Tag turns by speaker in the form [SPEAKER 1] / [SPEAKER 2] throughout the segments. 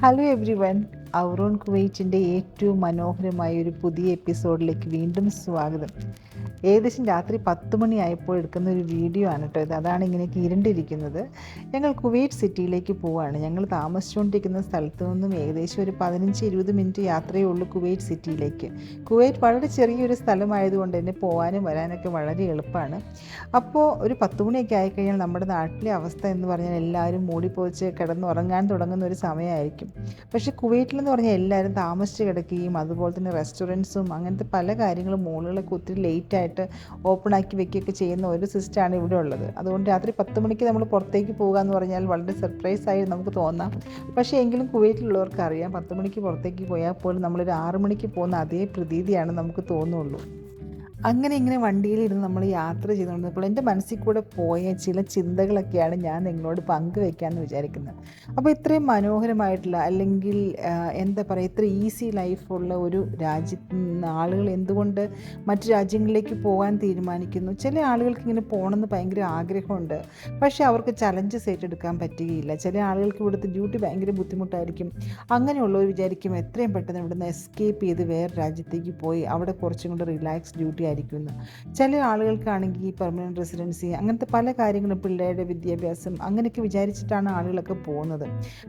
[SPEAKER 1] hello everyone. Our own കുവൈറ്റിന്റെ ഏറ്റവും മനോഹരമായ ഒരു പുതിയ എപ്പിസോഡിലേക്ക് വീണ്ടും സ്വാഗതം. ഏകദേശം രാത്രി പത്ത് മണിയായപ്പോൾ എടുക്കുന്ന ഒരു വീഡിയോ ആണ് കേട്ടോ ഇത്. അതാണ് ഇങ്ങനെ ഇരുണ്ടിരിക്കുന്നത്. ഞങ്ങൾ കുവൈറ്റ് സിറ്റിയിലേക്ക് പോവുകയാണ് ഞങ്ങൾ താമസിച്ചുകൊണ്ടിരിക്കുന്ന സ്ഥലത്തു നിന്നും ഏകദേശം ഒരു പതിനഞ്ച് ഇരുപത് മിനിറ്റ് യാത്രയേ ഉള്ളൂ കുവൈറ്റ് സിറ്റിയിലേക്ക്. കുവൈറ്റ് വളരെ ചെറിയൊരു സ്ഥലമായതുകൊണ്ട് തന്നെ പോകാനും വരാനൊക്കെ വളരെ എളുപ്പമാണ്. അപ്പോൾ ഒരു പത്ത് മണിയൊക്കെ ആയിക്കഴിഞ്ഞാൽ നമ്മുടെ നാട്ടിലെ അവസ്ഥ എന്ന് പറഞ്ഞാൽ എല്ലാവരും മൂടിപ്പോച്ച് കിടന്നുറങ്ങാൻ തുടങ്ങുന്ന ഒരു സമയമായിരിക്കും. പക്ഷേ കുവൈറ്റിലെന്ന് പറഞ്ഞാൽ എല്ലാവരും താമസിച്ച് കിടക്കുകയും അതുപോലെ തന്നെ റെസ്റ്റോറന്റ്സും അങ്ങനത്തെ പല കാര്യങ്ങളും മോളുകളൊക്കെ ഒത്തിരി ലേറ്റ് ആയിട്ട് ഓപ്പൺ ആക്കി വെക്കുകയൊക്കെ ചെയ്യുന്ന ഒരു സിസ്റ്റമാണ് ഇവിടെ ഉള്ളത്. അതുകൊണ്ട് രാത്രി പത്ത് മണിക്ക് നമ്മൾ പുറത്തേക്ക് പോകുക എന്ന് പറഞ്ഞാൽ വളരെ സർപ്രൈസ് ആയി നമുക്ക് തോന്നാം. പക്ഷേ എങ്കിലും കുവൈറ്റിലുള്ളവർക്ക് അറിയാം പത്ത് മണിക്ക് പുറത്തേക്ക് പോയാൽ പോലും നമ്മളൊരു ആറ് മണിക്ക് പോകുന്ന അതേ പ്രതീതിയാണ് നമുക്ക് തോന്നുള്ളൂ. അങ്ങനെ ഇങ്ങനെ വണ്ടിയിലിരുന്ന് നമ്മൾ യാത്ര ചെയ്തുകൊണ്ടിരുന്നപ്പോൾ എന്റെ മനസ്സിൽ കൂടെ പോയ ചില ചിന്തകളൊക്കെയാണ് ഞാൻ നിങ്ങളോട് പങ്കുവെക്കാമെന്ന് വിചാരിക്കുന്നത്. അപ്പോൾ ഇത്രയും മനോഹരമായിട്ടുള്ള അല്ലെങ്കിൽ എന്താ പറയുക ഇത്ര ഈസി ലൈഫുള്ള ഒരു രാജ്യത്ത് ആളുകൾ എന്തുകൊണ്ട് മറ്റു രാജ്യങ്ങളിലേക്ക് പോകാൻ തീരുമാനിക്കുന്നു? ചില ആളുകൾക്ക് ഇങ്ങനെ പോകണമെന്ന് ഭയങ്കര ആഗ്രഹമുണ്ട്. പക്ഷേ അവർക്ക് ചലഞ്ചസ് ഏറ്റെടുക്കാൻ പറ്റുകയില്ല. ചില ആളുകൾക്ക് ഇവിടുത്തെ ഡ്യൂട്ടി ഭയങ്കര ബുദ്ധിമുട്ടായിരിക്കും. അങ്ങനെയുള്ളവർ വിചാരിക്കും എത്രയും പെട്ടെന്ന് ഇവിടുന്ന് എസ്കേപ്പ് ചെയ്ത് വേറെ രാജ്യത്തേക്ക് പോയി അവിടെ കുറച്ചും കൂടെ റിലാക്സ് ഡ്യൂട്ടി ആയിരിക്കുന്നു ചില ആളുകൾക്കാണെങ്കിൽ ഈ പെർമനന്റ് റെസിഡൻസി അങ്ങനത്തെ പല കാര്യങ്ങളും പിള്ളേരുടെ വിദ്യാഭ്യാസം അങ്ങനെയൊക്കെ വിചാരിച്ചിട്ടാണ് ആളുകളൊക്കെ പോകുന്നത്.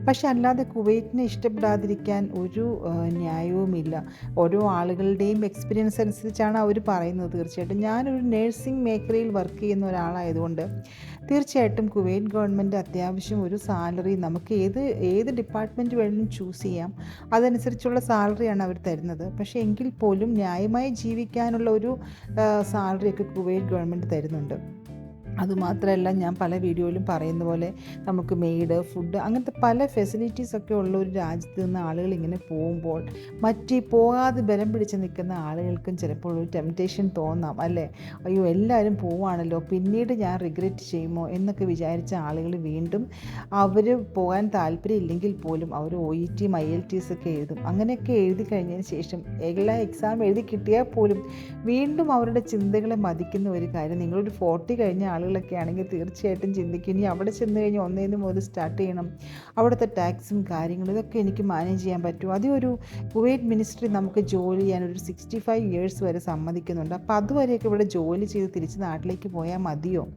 [SPEAKER 1] പക്ഷെ അല്ലാതെ കുവൈറ്റിനെ ഇഷ്ടപ്പെടാതിരിക്കാൻ ഒരു ന്യായവുമില്ല. ഓരോ ആളുകളുടെയും എക്സ്പീരിയൻസ് അനുസരിച്ചാണ് അവർ പറയുന്നത് തീർച്ചയായിട്ടും. ഞാനൊരു നേഴ്സിംഗ് മേഖലയിൽ വർക്ക് ചെയ്യുന്ന ഒരാളായതുകൊണ്ട് തീർച്ചയായിട്ടും കുവൈറ്റ് ഗവൺമെന്റ് അത്യാവശ്യം ഒരു സാലറി നമുക്ക് ഏത് ഏത് ഡിപ്പാർട്ട്മെന്റ് വേണമെങ്കിലും ചൂസ് ചെയ്യാം. അതനുസരിച്ചുള്ള സാലറിയാണ് അവർ തരുന്നത്. പക്ഷേ എങ്കിൽ പോലും ന്യായമായി ജീവിക്കാനുള്ള ഒരു സാലറിയൊക്കെ കുവൈറ്റ് ഗവൺമെന്റ് തരുന്നുണ്ട്. അതുമാത്രമല്ല ഞാൻ പല വീഡിയോയിലും പറയുന്ന പോലെ നമുക്ക് മെയ്ഡ് ഫുഡ് അങ്ങനത്തെ പല ഫെസിലിറ്റീസ് ഒക്കെ ഉള്ള ഒരു രാജ്യത്ത് നിന്ന് ആളുകൾ ഇങ്ങനെ പോകുമ്പോൾ മറ്റ് പോകാതെ ബലം പിടിച്ച് നിൽക്കുന്ന ആളുകൾക്കും ചിലപ്പോൾ ഒരു ടെംപ്റ്റേഷൻ തോന്നാം അല്ലേ? അയ്യോ എല്ലാവരും പോവാണല്ലോ പിന്നീട് ഞാൻ റിഗ്രറ്റ് ചെയ്യുമോ എന്നൊക്കെ വിചാരിച്ച ആളുകൾ വീണ്ടും അവർ പോകാൻ താല്പര്യമില്ലെങ്കിൽ പോലും അവർ ഒ ഇ ടിയും ഐ എൽ ടീസ് ഒക്കെ എഴുതും. അങ്ങനെയൊക്കെ എഴുതി കഴിഞ്ഞതിന് ശേഷം എല്ലാ എക്സാം എഴുതി കിട്ടിയാൽ പോലും വീണ്ടും അവരുടെ ചിന്തകളെ മതിക്കുന്ന ഒരു കാര്യം. നിങ്ങളൊരു ഫോർട്ടി കഴിഞ്ഞ ആളുകളൊക്കെ ആണെങ്കിൽ തീർച്ചയായിട്ടും ചിന്തിക്കും. ഇനി അവിടെ ചെന്ന് കഴിഞ്ഞാൽ ഒന്നേന്ന് മുതൽ സ്റ്റാർട്ട് ചെയ്യണം. അവിടുത്തെ ടാക്സും കാര്യങ്ങളും ഇതൊക്കെ എനിക്ക് മാനേജ് ചെയ്യാൻ പറ്റും. അതേ ഒരു കുവൈറ്റ് മിനിസ്ട്രി നമുക്ക് ജോലി ചെയ്യാൻ ഒരു സിക്സ്റ്റി ഫൈവ് ഇയേഴ്സ് വരെ സമ്മതിക്കുന്നുണ്ട്. അപ്പോൾ അതുവരെയൊക്കെ ഇവിടെ ജോലി ചെയ്ത് തിരിച്ച് നാട്ടിലേക്ക് പോയാൽ മതിയോ?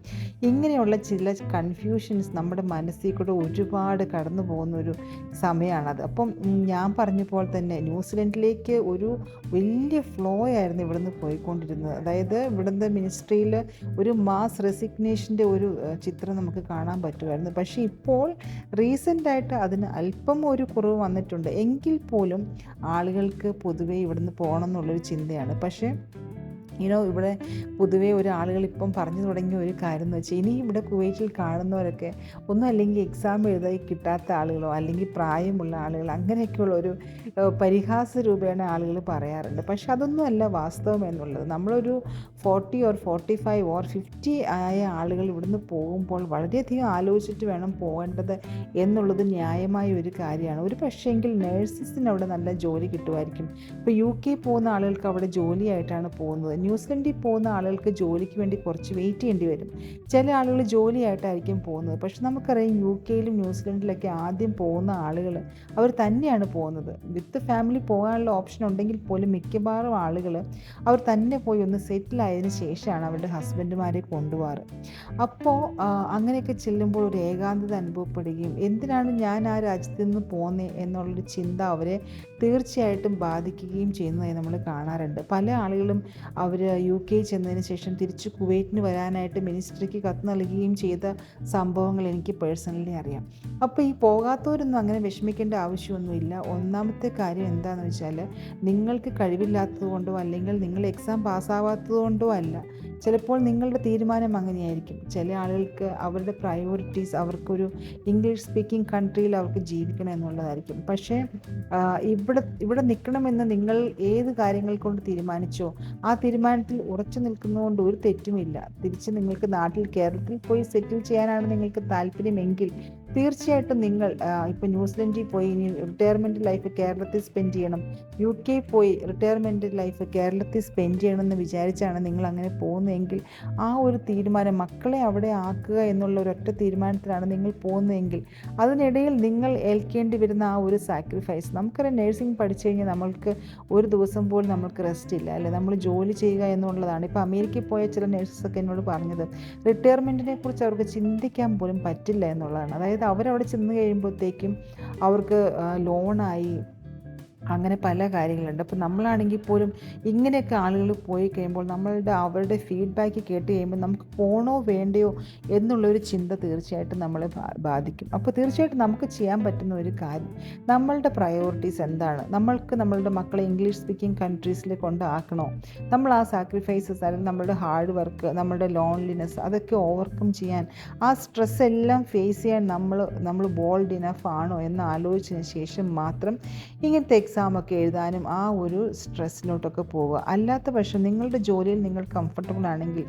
[SPEAKER 1] ഇങ്ങനെയുള്ള ചില കൺഫ്യൂഷൻസ് നമ്മുടെ മനസ്സിൽ കൂടെ ഒരുപാട് കടന്നു പോകുന്ന ഒരു സമയമാണത്. അപ്പം ഞാൻ പറഞ്ഞ പോലെ തന്നെ ന്യൂസിലൻഡിലേക്ക് ഒരു വലിയ ഫ്ലോ ആയിരുന്നു ഇവിടുന്ന് പോയിക്കൊണ്ടിരുന്നത്. അതായത് ഇവിടുത്തെ മിനിസ്ട്രിയിൽ ഒരു മാസ് റെസിഗ്നേഷന്റെ ഒരു ചിത്രം നമുക്ക് കാണാൻ പറ്റുമായിരുന്നു. പക്ഷേ ഇപ്പോൾ റീസെന്റായിട്ട് അതിന് അല്പം ഒരു കുറവ് വന്നിട്ടുണ്ട്. എങ്കിൽ പോലും ആളുകൾക്ക് പൊതുവേ ഇവിടുന്ന് പോകണം എന്നുള്ളൊരു ചിന്തയാണ്. പക്ഷേ യുനോ ഇവിടെ പൊതുവേ ഒരു ആളുകൾ ഇപ്പം പറഞ്ഞു തുടങ്ങിയ ഒരു കാര്യം എന്ന് വെച്ചാൽ ഇനി ഇവിടെ കുവൈറ്റിൽ കാണുന്നവരൊക്കെ ഒന്നും അല്ലെങ്കിൽ എക്സാം എഴുതാൻ കിട്ടാത്ത ആളുകളോ അല്ലെങ്കിൽ പ്രായമുള്ള ആളുകൾ അങ്ങനെയൊക്കെയുള്ള ഒരു പരിഹാസ രൂപേണ ആളുകൾ പറയാറുണ്ട്. പക്ഷെ അതൊന്നും അല്ല വാസ്തവം എന്നുള്ളത്. നമ്മളൊരു forty or forty five or fifty ആയ ആളുകൾ ഇവിടുന്ന് പോകുമ്പോൾ വളരെയധികം ആലോചിച്ചിട്ട് വേണം പോകേണ്ടത് എന്നുള്ളത് ന്യായമായ ഒരു കാര്യമാണ്. ഒരു പക്ഷേങ്കിൽ നേഴ്സസിന് അവിടെ നല്ല ജോലി കിട്ടുമായിരിക്കും. ഇപ്പോൾ യു കെ പോകുന്ന ആളുകൾക്ക് അവിടെ ജോലിയായിട്ടാണ് പോകുന്നത്. ന്യൂസിലൻഡിൽ പോകുന്ന ആളുകൾക്ക് ജോലിക്ക് വേണ്ടി കുറച്ച് വെയിറ്റ് ചെയ്യേണ്ടി വരും. ചില ആളുകൾ ജോലിയായിട്ടായിരിക്കും പോകുന്നത്. പക്ഷെ നമുക്കറിയാം യു കെയിലും ന്യൂസിലൻഡിലൊക്കെ ആദ്യം പോകുന്ന ആളുകൾ അവർ തന്നെയാണ് പോകുന്നത്. വിത്ത് ഫാമിലി പോകാനുള്ള ഓപ്ഷൻ ഉണ്ടെങ്കിൽ പോലും മിക്കവാറും ആളുകൾ അവർ തന്നെ പോയി ഒന്ന് സെറ്റിൽ ആയതിനു ശേഷമാണ് അവരുടെ ഹസ്ബൻഡുമാരെ കൊണ്ടുപോകാറ്. അപ്പോൾ അങ്ങനെയൊക്കെ ചെല്ലുമ്പോൾ ഒരു ഏകാന്തത അനുഭവപ്പെടുകയും എന്തിനാണ് ഞാൻ ആ രാജ്യത്ത് നിന്ന് പോകുന്നത് എന്നുള്ളൊരു ചിന്ത അവരെ തീർച്ചയായിട്ടും ബാധിക്കുകയും ചെയ്യുന്നതായി നമ്മൾ കാണാറുണ്ട്. പല ആളുകളും അവർ യു കെ ചെന്നതിന് ശേഷം തിരിച്ച് കുവൈറ്റിന് വരാനായിട്ട് മിനിസ്ട്രിക്ക് കത്ത് നൽകുകയും ചെയ്ത സംഭവങ്ങൾ എനിക്ക് പേഴ്സണലി അറിയാം. അപ്പോൾ ഈ പോകാത്തവരൊന്നും അങ്ങനെ വിഷമിക്കേണ്ട ആവശ്യമൊന്നുമില്ല. ഒന്നാമത്തെ കാര്യം എന്താണെന്ന് വെച്ചാൽ നിങ്ങൾക്ക് കഴിവില്ലാത്തതുകൊണ്ടോ അല്ലെങ്കിൽ നിങ്ങൾ എക്സാം പാസ്സാവാത്തതുകൊണ്ടോ അല്ല. ചിലപ്പോൾ നിങ്ങളുടെ തീരുമാനം അങ്ങനെയായിരിക്കും. ചില ആളുകൾക്ക് അവരുടെ പ്രയോറിറ്റീസ് അവർക്കൊരു ഇംഗ്ലീഷ് സ്പീക്കിംഗ് കൺട്രിയിൽ അവർക്ക് ജീവിക്കണം എന്നുള്ളതായിരിക്കും. പക്ഷേ ഇവിടെ ഇവിടെ നിൽക്കണമെന്ന് നിങ്ങൾ ഏത് കാര്യങ്ങൾ കൊണ്ട് തീരുമാനിച്ചോ ആ തീരുമാനത്തിൽ ഉറച്ചു നിൽക്കുന്നതുകൊണ്ട് ഒരു തെറ്റുമില്ല. തിരിച്ച് നിങ്ങൾക്ക് നാട്ടിൽ കേരളത്തിൽ പോയി സെറ്റിൽ ചെയ്യാനാണ് നിങ്ങൾക്ക് താല്പര്യമെങ്കിൽ തീർച്ചയായിട്ടും നിങ്ങൾ ഇപ്പോൾ ന്യൂസിലൻഡിൽ പോയി ഇനി റിട്ടയർമെന്റ് ലൈഫ് കേരളത്തിൽ സ്പെൻഡ് ചെയ്യണം. യു കെ പോയി റിട്ടയർമെന്റ് ലൈഫ് കേരളത്തിൽ സ്പെൻഡ് ചെയ്യണം എന്ന് വിചാരിച്ചാണ് നിങ്ങൾ അങ്ങനെ പോകുന്നതെങ്കിൽ ആ ഒരു തീരുമാനം മക്കളെ അവിടെ ആക്കുക എന്നുള്ള ഒരൊറ്റ തീരുമാനത്തിലാണ് നിങ്ങൾ പോകുന്നതെങ്കിൽ അതിനിടയിൽ നിങ്ങൾ ഏൽക്കേണ്ടി വരുന്ന ആ ഒരു സാക്രിഫൈസ് നമുക്കറിയാം നഴ്സിംഗ് പഠിച്ചു കഴിഞ്ഞാൽ നമ്മൾക്ക് ഒരു ദിവസം പോലും നമ്മൾക്ക് റെസ്റ്റ് ഇല്ല അല്ലെ? നമ്മൾ ജോലി ചെയ്യുക എന്നുള്ളതാണ്. ഇപ്പോൾ അമേരിക്കയിൽ പോയ ചില നേഴ്സസൊക്കെ എന്നോട് പറഞ്ഞത് റിട്ടയർമെന്റിനെ കുറിച്ച് അവർക്ക് ചിന്തിക്കാൻ പോലും പറ്റില്ല എന്നുള്ളതാണ്. അതായത് അവരവിടെ ചെന്ന് കഴിയുമ്പോഴത്തേക്കും അവർക്ക് ലോണായി അങ്ങനെ പല കാര്യങ്ങളുണ്ട്. അപ്പോൾ നമ്മളാണെങ്കിൽ പോലും ഇങ്ങനെയൊക്കെ ആളുകൾ പോയി കഴിയുമ്പോൾ നമ്മളുടെ അവരുടെ ഫീഡ്ബാക്ക് കേട്ട് കഴിയുമ്പോൾ നമുക്ക് പോണോ വേണ്ടയോ എന്നുള്ളൊരു ചിന്ത തീർച്ചയായിട്ടും നമ്മളെ ബാധിക്കും. അപ്പോൾ തീർച്ചയായിട്ടും നമുക്ക് ചെയ്യാൻ പറ്റുന്ന ഒരു കാര്യം നമ്മളുടെ പ്രയോറിറ്റീസ് എന്താണ്? നമ്മൾക്ക് നമ്മളുടെ മക്കളെ ഇംഗ്ലീഷ് സ്പീക്കിംഗ് കൺട്രീസിൽ കൊണ്ടാക്കണോ? നമ്മൾ ആ സാക്രിഫൈസസ് അല്ലെങ്കിൽ നമ്മളുടെ ഹാർഡ് വർക്ക് നമ്മളുടെ ലോൺലിനെസ് അതൊക്കെ ഓവർകം ചെയ്യാൻ ആ സ്ട്രെസ് എല്ലാം ഫേസ് ചെയ്യാൻ നമ്മൾ നമ്മൾ ബോൾഡ് ഇനഫ് ആണോ എന്ന് ആലോചിച്ചതിന് ശേഷം മാത്രം ഇങ്ങനത്തെ എക്സാമൊക്കെ എഴുതാനും ആ ഒരു സ്ട്രെസ്സിലോട്ടൊക്കെ പോവുക. അല്ലാത്ത പക്ഷം നിങ്ങളുടെ ജോലിയിൽ നിങ്ങൾ കംഫർട്ടബിൾ ആണെങ്കിൽ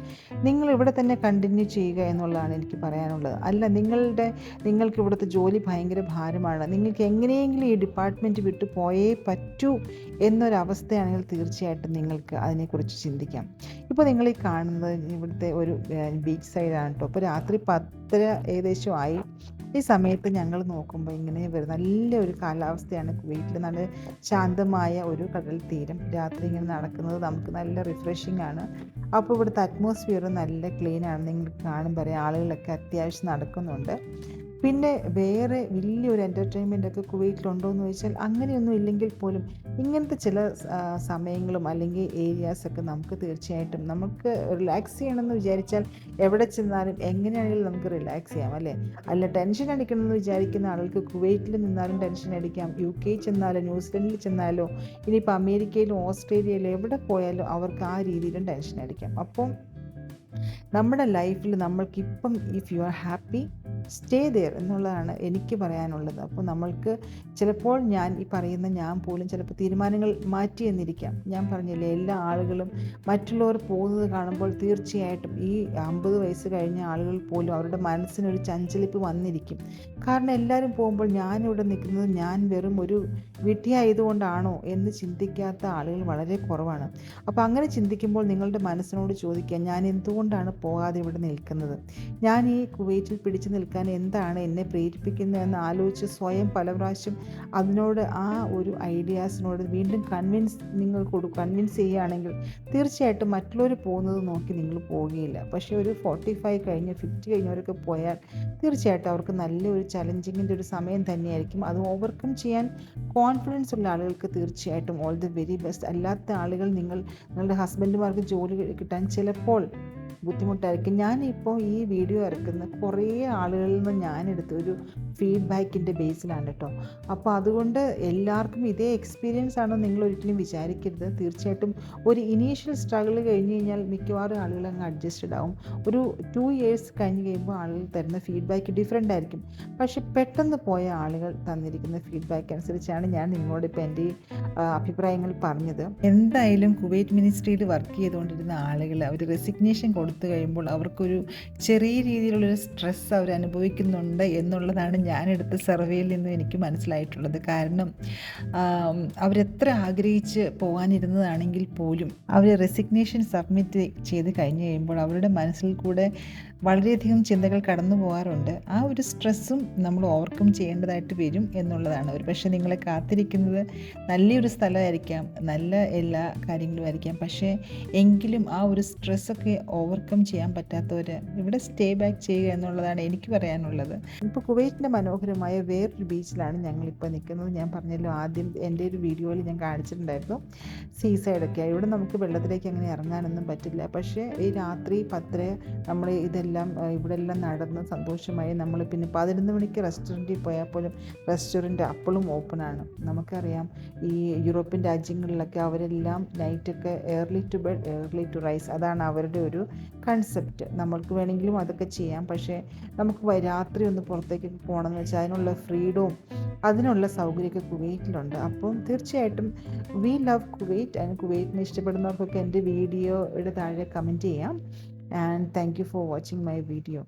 [SPEAKER 1] നിങ്ങൾ ഇവിടെ തന്നെ കണ്ടിന്യൂ ചെയ്യുക എന്നുള്ളതാണ് എനിക്ക് പറയാനുള്ളത്. അല്ല നിങ്ങളുടെ നിങ്ങൾക്ക് ഇവിടുത്തെ ജോലി ഭയങ്കര ഭാരമാണ്. നിങ്ങൾക്ക് എങ്ങനെയെങ്കിലും ഈ ഡിപ്പാർട്ട്മെന്റ് വിട്ടു പോയേ പറ്റൂ എന്നൊരവസ്ഥയാണെങ്കിൽ തീർച്ചയായിട്ടും നിങ്ങൾക്ക് അതിനെക്കുറിച്ച് ചിന്തിക്കാം. ഇപ്പോൾ നിങ്ങൾ ഈ കാണുന്നത് ഇവിടുത്തെ ഒരു ബീച്ച് സൈഡാണ് കേട്ടോ. അപ്പോൾ രാത്രി പത്തര ഏകദേശമായി ഈ സമയത്ത് ഞങ്ങൾ നോക്കുമ്പോൾ ഇങ്ങനെ വരും നല്ലൊരു കാലാവസ്ഥയാണ് കുവൈറ്റിൽ നല്ല ശാന്തമായ ഒരു കടൽ തീരം. രാത്രി ഇങ്ങനെ നടക്കുന്നത് നമുക്ക് നല്ല റിഫ്രഷിംഗ് ആണ്. അപ്പോൾ ഇവിടുത്തെ അറ്റ്മോസ്ഫിയർ നല്ല ക്ലീൻ ആണ്. നിങ്ങൾ കാണുമ്പോൾ ആളുകളൊക്കെ അത്യാവശ്യം നടക്കുന്നുണ്ട്. പിന്നെ വേറെ വലിയൊരു എന്റർടൈൻമെന്റ് ഒക്കെ കുവൈറ്റിലുണ്ടോ എന്ന് ചോദിച്ചാൽ അങ്ങനെയൊന്നും ഇല്ലെങ്കിൽ പോലും ഇങ്ങനത്തെ ചില സമയങ്ങളും അല്ലെങ്കിൽ ഏരിയാസൊക്കെ നമുക്ക് തീർച്ചയായിട്ടും നമുക്ക് റിലാക്സ് ചെയ്യണമെന്ന് വിചാരിച്ചാൽ എവിടെ ചെന്നാലും എങ്ങനെയാണെങ്കിലും നമുക്ക് റിലാക്സ് ചെയ്യാം അല്ലേ? അല്ല ടെൻഷൻ അടിക്കണമെന്ന് വിചാരിക്കുന്ന ആളുകൾക്ക് കുവൈറ്റിൽ നിന്നാലും ടെൻഷൻ അടിക്കാം. യു കെ ചെന്നാലോ ന്യൂസിലൻഡിൽ ചെന്നാലോ ഇനിയിപ്പോൾ അമേരിക്കയിലും ഓസ്ട്രേലിയയിലും എവിടെ പോയാലും അവർക്ക് ആ രീതിയിലും ടെൻഷൻ അടിക്കാം. അപ്പം നമ്മുടെ ലൈഫിൽ നമ്മൾക്കിപ്പം if you are happy stay there എന്നുള്ളതാണ് എനിക്ക് പറയാനുള്ളത്. അപ്പോൾ നമ്മൾക്ക് ചിലപ്പോൾ ഞാൻ ഈ പറയുന്ന ഞാൻ പോലും ചിലപ്പോൾ തീരുമാനങ്ങൾ മാറ്റി എന്നിരിക്കാം. ഞാൻ പറഞ്ഞില്ലേ എല്ലാ ആളുകളും മറ്റുള്ളവർ പോകുന്നത് കാണുമ്പോൾ തീർച്ചയായിട്ടും ഈ അമ്പത് വയസ്സ് കഴിഞ്ഞ ആളുകൾ പോലും അവരുടെ മനസ്സിനൊരു ചഞ്ചലിപ്പ് വന്നിരിക്കും. കാരണം എല്ലാവരും പോകുമ്പോൾ ഇവിടെ നിൽക്കുന്നത് ഞാൻ വെറും ഒരു വിട്ടിയായതുകൊണ്ടാണോ എന്ന് ചിന്തിക്കാത്ത ആളുകൾ വളരെ കുറവാണ്. അപ്പോൾ അങ്ങനെ ചിന്തിക്കുമ്പോൾ നിങ്ങളുടെ മനസ്സിനോട് ചോദിക്കുക ഞാൻ എന്തുകൊണ്ടാണ് പോകാതെ ഇവിടെ നിൽക്കുന്നത്? ഞാൻ ഈ കുവൈറ്റിൽ പിടിച്ചു നിൽക്കാൻ എന്താണ് എന്നെ പ്രേരിപ്പിക്കുന്നത് എന്ന് ആലോചിച്ച് സ്വയം പല പ്രാവശ്യം അതിനോട് ആ ഒരു ഐഡിയാസിനോട് വീണ്ടും കൺവിൻസ് നിങ്ങൾ കൊടു കൺവിൻസ് ചെയ്യുകയാണെങ്കിൽ തീർച്ചയായിട്ടും മറ്റുള്ളവർ പോകുന്നത് നോക്കി നിങ്ങൾ പോവുകയില്ല. പക്ഷേ ഒരു ഫോർട്ടി ഫൈവ് കഴിഞ്ഞ് ഫിഫ്റ്റി കഴിഞ്ഞവരൊക്കെ പോയാൽ തീർച്ചയായിട്ടും അവർക്ക് നല്ലൊരു ചലഞ്ചിങ്ങിന്റെ ഒരു സമയം തന്നെയായിരിക്കും. അത് ഓവർകം ചെയ്യാൻ കോൺഫിഡൻസ് ഉള്ള ആളുകൾക്ക് തീർച്ചയായിട്ടും ഓൾ ദി വെരി ബെസ്റ്റ് അല്ലാത്ത ആളുകൾ നിങ്ങൾ നിങ്ങളുടെ ഹസ്ബൻഡുമാർക്ക് ജോലി കിട്ടാൻ ചിലപ്പോൾ ബുദ്ധിമുട്ടായിരിക്കും. ഞാൻ ഞാനിപ്പോൾ ഈ വീഡിയോ ഇറക്കുന്ന കുറേ ആളുകളിൽ നിന്ന് ഞാനെടുത്ത ഒരു ഫീഡ്ബാക്കിന്റെ ബേസിലാണ് കേട്ടോ അപ്പോൾ അതുകൊണ്ട് എല്ലാവർക്കും ഇതേ എക്സ്പീരിയൻസ് ആണോ നിങ്ങൾ ഒരിക്കലും വിചാരിക്കരുത്. തീർച്ചയായിട്ടും ഒരു ഇനീഷ്യൽ സ്ട്രഗിൾ കഴിഞ്ഞ് കഴിഞ്ഞാൽ മിക്കവാറും ആളുകൾ അങ്ങ് അഡ്ജസ്റ്റഡ് ആവും ഒരു ടു ഇയേഴ്സ് കഴിഞ്ഞ് കഴിയുമ്പോൾ ആളുകൾ തരുന്ന ഫീഡ്ബാക്ക് ഡിഫറെന്റ് ആയിരിക്കും. പക്ഷെ പെട്ടെന്ന് പോയ ആളുകൾ തന്നിരിക്കുന്ന ഫീഡ്ബാക്ക് അനുസരിച്ചാണ് ഞാൻ നിങ്ങളോട് ഇപ്പോൾ എന്റെ അഭിപ്രായങ്ങൾ പറഞ്ഞത്. എന്തായാലും കുവൈറ്റ് മിനിസ്ട്രിയിൽ വർക്ക് ചെയ്തുകൊണ്ടിരുന്ന ആളുകൾ അവർ റെസിഗ്നേഷൻ കൊടുത്തു കഴിയുമ്പോൾ അവർക്കൊരു ചെറിയ രീതിയിലുള്ളൊരു സ്ട്രെസ് അവർ അനുഭവിക്കുന്നുണ്ട് എന്നുള്ളതാണ് ഞാനെടുത്ത സർവേയിൽ നിന്നും എനിക്ക് മനസ്സിലായിട്ടുള്ളത്. കാരണം അവരെത്ര ആഗ്രഹിച്ച് പോകാനിരുന്നതാണെങ്കിൽ പോലും അവർ റെസിഗ്നേഷൻ സബ്മിറ്റ് ചെയ്ത് കഴിഞ്ഞ് കഴിയുമ്പോൾ അവരുടെ മനസ്സിൽ കൂടെ വളരെയധികം ചിന്തകൾ കടന്നു പോകാറുണ്ട്. ആ ഒരു സ്ട്രെസ്സും നമ്മൾ ഓവർകം ചെയ്യേണ്ടതായിട്ട് വരും എന്നുള്ളതാണ്. ഒരു പക്ഷേ നിങ്ങളെ കാത്തിരിക്കുന്നത് നല്ലൊരു സ്ഥലമായിരിക്കാം നല്ല എല്ലാ കാര്യങ്ങളും ആയിരിക്കാം. പക്ഷേ എങ്കിലും ആ ഒരു സ്ട്രെസ്സൊക്കെ ഓവർകം ചെയ്യാൻ പറ്റാത്തവർ ഇവിടെ സ്റ്റേ ബാക്ക് ചെയ്യുക എന്നുള്ളതാണ് എനിക്ക് പറയാനുള്ളത്. ഇപ്പോൾ കുവൈറ്റിന്റെ മനോഹരമായ വേറൊരു ബീച്ചിലാണ് ഞങ്ങളിപ്പോൾ നിൽക്കുന്നത്. ഞാൻ പറഞ്ഞല്ലോ ആദ്യം എന്റെ ഒരു വീഡിയോയിൽ ഞാൻ കാണിച്ചിട്ടുണ്ടായിരുന്നു. സീ സൈഡൊക്കെ. ഇവിടെ നമുക്ക് വെള്ളത്തിലേക്ക് അങ്ങനെ ഇറങ്ങാനൊന്നും പറ്റില്ല. പക്ഷേ ഈ രാത്രി പത്തര നമ്മൾ ഇതെല്ലാം ഇവിടെ എല്ലാം നടന്ന് സന്തോഷമായി. നമ്മൾ പിന്നെ പതിനൊന്ന് മണിക്ക് റെസ്റ്റോറന്റിൽ പോയാൽ പോലും റെസ്റ്റോറന്റ് അപ്പോഴും ഓപ്പണാണ് നമുക്കറിയാം ഈ യൂറോപ്യൻ രാജ്യങ്ങളിലൊക്കെ അവരെല്ലാം നൈറ്റൊക്കെ early to bed early to rise അതാണ് അവരുടെ ഒരു കൺസെപ്റ്റ് നമ്മൾക്ക് വേണമെങ്കിലും അതൊക്കെ ചെയ്യാം. പക്ഷേ നമുക്ക് രാത്രി ഒന്ന് പുറത്തേക്ക് പോകണമെന്ന് വെച്ചാൽ അതിനുള്ള ഫ്രീഡവും അതിനുള്ള സൗകര്യമൊക്കെ കുവൈറ്റിലുണ്ട്. അപ്പം തീർച്ചയായിട്ടും വി ലവ് കുവൈറ്റ് ആൻഡ് കുവൈറ്റിനെ ഇഷ്ടപ്പെടുന്നവർക്കൊക്കെ എന്റെ വീഡിയോയുടെ താഴെ കമന്റ് ചെയ്യാം. And thank you for watching my video